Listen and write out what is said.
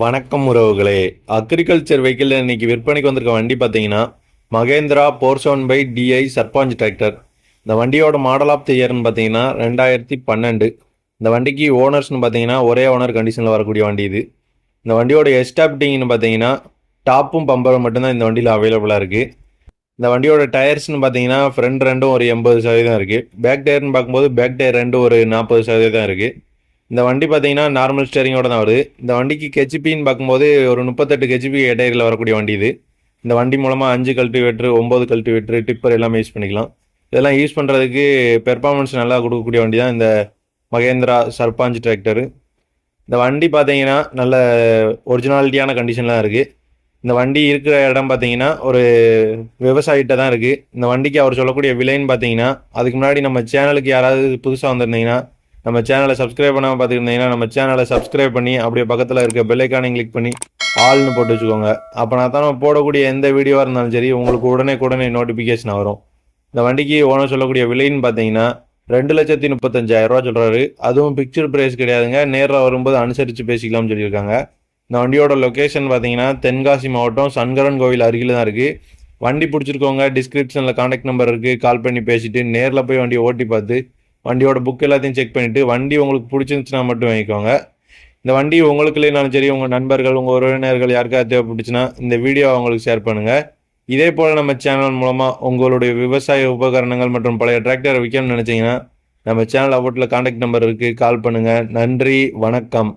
வணக்கம் உறவுகளே. Agriculture vehicle இன்னைக்கு விற்பனைக்கு வந்திருக்க வண்டி பார்த்தீங்கன்னா மகேந்திரா போர்சோன் பை டிஐ சர்பாஞ்ச் டிராக்டர். இந்த வண்டியோட மாடல் ஆஃப் த இயர்னு பார்த்தீங்கன்னா ரெண்டாயிரத்தி பன்னெண்டு. இந்த வண்டிக்கு ஓனர்ஸ்னு பார்த்தீங்கன்னா ஒரே ஓனர் கண்டிஷனில் வரக்கூடிய வண்டி இது. இந்த வண்டியோட எஸ்டாப்டிங்னு பார்த்தீங்கன்னா டாப்பும் பம்பரும் மட்டும்தான் இந்த வண்டியில் அவைலபிளாக இருக்குது இந்த வண்டியோட டயர்ஸ்னு பார்த்தீங்கன்னா ஃப்ரண்ட் ரெண்டும் ஒரு எண்பது சதவீதம் இருக்குது பேக் டயர்னு பார்க்கும்போது பேக் டயர் ரெண்டும் ஒரு நாற்பது சதவீதம் இருக்குது இந்த வண்டி பார்த்தீங்கன்னா நார்மல் ஸ்டேரிங்கோட தான் வருது. இந்த வண்டிக்கு கெச்சிபின்னு பார்க்கும்போது ஒரு முப்பத்தெட்டு கெச்சிபி டயரில் வரக்கூடிய வண்டி இது. இந்த வண்டி மூலமாக அஞ்சு கல்டிவேட்டர் ஒம்பது கல்டிவேட்ரு டிப்பர் எல்லாமே யூஸ் பண்ணிக்கலாம். இதெல்லாம் யூஸ் பண்ணுறதுக்கு பெர்ஃபார்மன்ஸ் நல்லா கொடுக்கக்கூடிய வண்டி தான் இந்த மகேந்திரா சர்பாஞ்ச் டிராக்டரு இந்த வண்டி பார்த்தீங்கன்னா நல்ல ஒரிஜினாலிட்டியான கண்டிஷனில் தான் இருக்குது இந்த வண்டி இருக்கிற இடம் பார்த்தீங்கன்னா ஒரு விவசாயிகிட்ட தான் இருக்குது இந்த வண்டிக்கு அவர் சொல்லக்கூடிய விலைன்னு பார்த்தீங்கன்னா அதுக்கு முன்னாடி நம்ம சேனலுக்கு யாராவது புதுசாக வந்திருந்தீங்கன்னா நம்ம சேனலை சப்ஸ்கிரைப் பண்ணாமல் பார்த்துருந்தீங்கன்னா நம்ம சேனலை சப்ஸ்கிரைப் பண்ணி அப்படியே பக்கத்தில் இருக்க பெல்லைக்கானையும் கிளிக் பண்ணி ஆள்னு போட்டு வச்சுக்கோங்க. அப்போ நான் தான் போடக்கூடிய எந்த வீடியோவாக இருந்தாலும் சரி உங்களுக்கு உடனே உடனே நோட்டிஃபிகேஷன் வரும். இந்த வண்டிக்கு ஓனர் சொல்லக்கூடிய விலைன்னு பார்த்தீங்கன்னா ரெண்டு லட்சத்தி முப்பத்தஞ்சாயிரரூவா சொல்கிறாரு அதுவும் பிக்சர் ப்ரைஸ் கிடையாதுங்க. நேரில் வரும்போது அனுசரித்து பேசிக்கலாம்னு சொல்லியிருக்காங்க. இந்த வண்டியோட லொக்கேஷன் பார்த்தீங்கன்னா தென்காசி மாவட்டம் சன்கரன் கோவில் அருகில் தான் இருக்குது வண்டி பிடிச்சிருக்கவங்க டிஸ்கிரிப்ஷனில் காண்டாக்ட் நம்பர் இருக்குது கால் பண்ணி பேசிட்டு நேரில் போய் வண்டியை ஓட்டி பார்த்து வண்டியோட புக் எல்லாத்தையும் செக் பண்ணிவிட்டு வண்டி உங்களுக்கு பிடிச்சிருந்துச்சுன்னா மட்டும் வாங்கிக்கோங்க. இந்த வண்டி உங்களுக்கு இல்லைனாலும் சரி உங்கள் நண்பர்கள் உங்கள் உறவினர்கள் யாருக்காவது தேவைப்பட்டுச்சுன்னா இந்த வீடியோ அவங்களுக்கு ஷேர் பண்ணுங்கள் இதே போல் நம்ம சேனல் மூலமாக உங்களுடைய விவசாய உபகரணங்கள் மற்றும் பழைய டிராக்டரை விற்கணும்னு நினச்சிங்கன்னா நம்ம சேனல் அவுட்டில் காண்டாக்ட் நம்பர் இருக்குது கால் பண்ணுங்கள் நன்றி வணக்கம்.